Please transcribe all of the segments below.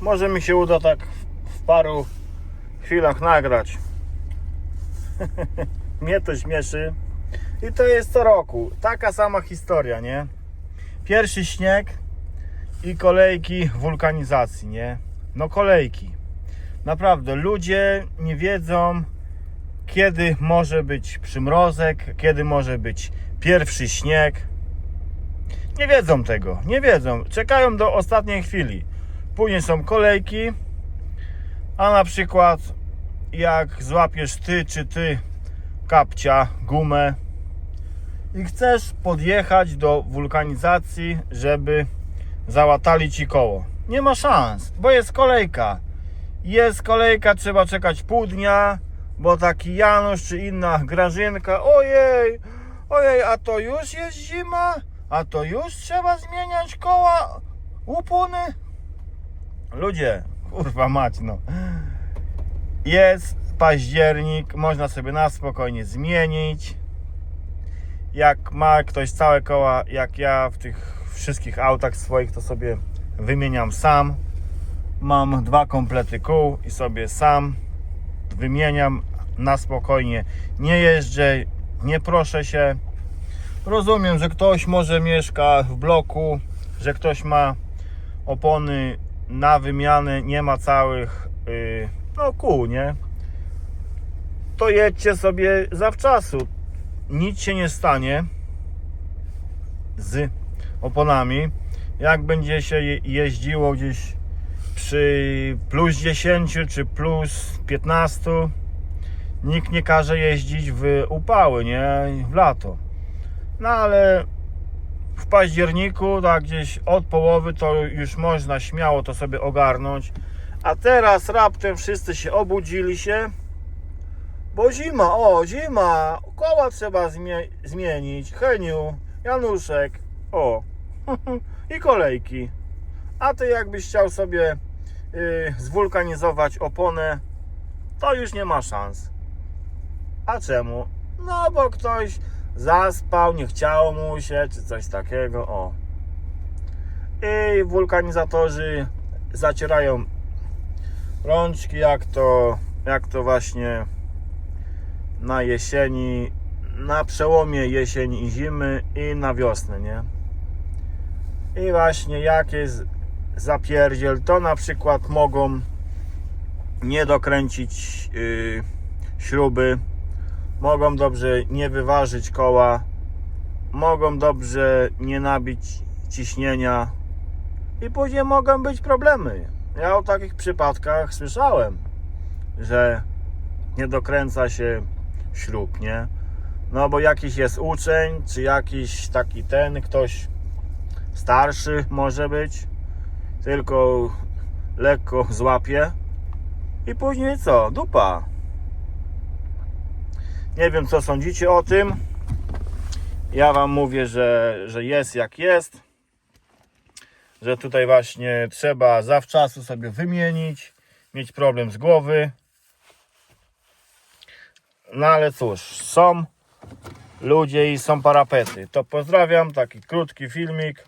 Może mi się uda tak w paru chwilach nagrać. Mnie to śmieszy. I to jest co roku. Taka sama historia, nie? Pierwszy śnieg i kolejki wulkanizacji, nie? No kolejki. Naprawdę, ludzie nie wiedzą, kiedy może być przymrozek, kiedy może być pierwszy śnieg. Nie wiedzą tego, nie wiedzą. Czekają do ostatniej chwili. Później są kolejki, a na przykład jak złapiesz ty czy ty kapcia, gumę i chcesz podjechać do wulkanizacji, żeby załatali ci koło. Nie ma szans, bo jest kolejka. Jest kolejka, trzeba czekać pół dnia, bo taki Janusz czy inna Grażynka, ojej, ojej, a to już jest zima, a to już trzeba zmieniać koła, upony. Ludzie, kurwa mać no. Jest październik, można sobie na spokojnie zmienić. Jak ma ktoś całe koła, jak ja w tych wszystkich autach swoich, to sobie wymieniam sam. Mam dwa komplety kół i sobie sam wymieniam na spokojnie. Nie jeżdżę, nie proszę się. Rozumiem, że ktoś może mieszka w bloku, że ktoś ma opony na wymianę, nie ma całych yy, no kół, nie? To jedźcie sobie zawczasu. Nic się nie stanie z oponami. Jak będzie się je- jeździło gdzieś przy plus 10 czy plus 15, nikt nie każe jeździć w upały, nie? W lato. No ale październiku, tak gdzieś od połowy, to już można śmiało to sobie ogarnąć. A teraz raptem wszyscy się obudzili się, bo zima, o zima, koła trzeba zmie- zmienić. Heniu, Januszek, o i kolejki. A ty jakbyś chciał sobie y, zwulkanizować oponę, to już nie ma szans. A czemu? No bo ktoś zaspał, nie chciało mu się, czy coś takiego, o. I wulkanizatorzy zacierają rączki, jak to, jak to właśnie na jesieni, na przełomie jesieni i zimy i na wiosnę, nie? I właśnie jak jest zapierdziel, to na przykład mogą nie dokręcić yy, śruby, mogą dobrze nie wyważyć koła, mogą dobrze nie nabić ciśnienia i później mogą być problemy. Ja o takich przypadkach słyszałem, że nie dokręca się śrub, nie? No bo jakiś jest uczeń, czy jakiś taki ten, ktoś starszy może być, tylko lekko złapie i później co? Dupa. Nie wiem, co sądzicie o tym. Ja Wam mówię, że, że jest jak jest. Że tutaj właśnie trzeba zawczasu sobie wymienić, mieć problem z głowy. No ale cóż, są ludzie i są parapety. To pozdrawiam, taki krótki filmik.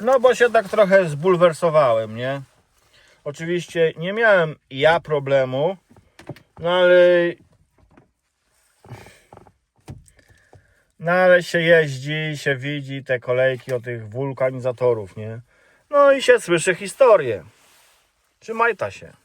No bo się tak trochę zbulwersowałem, nie? Oczywiście nie miałem ja problemu, no ale no ale się jeździ, się widzi te kolejki o tych wulkanizatorów, nie? No i się słyszy historię. Trzymaj ta się.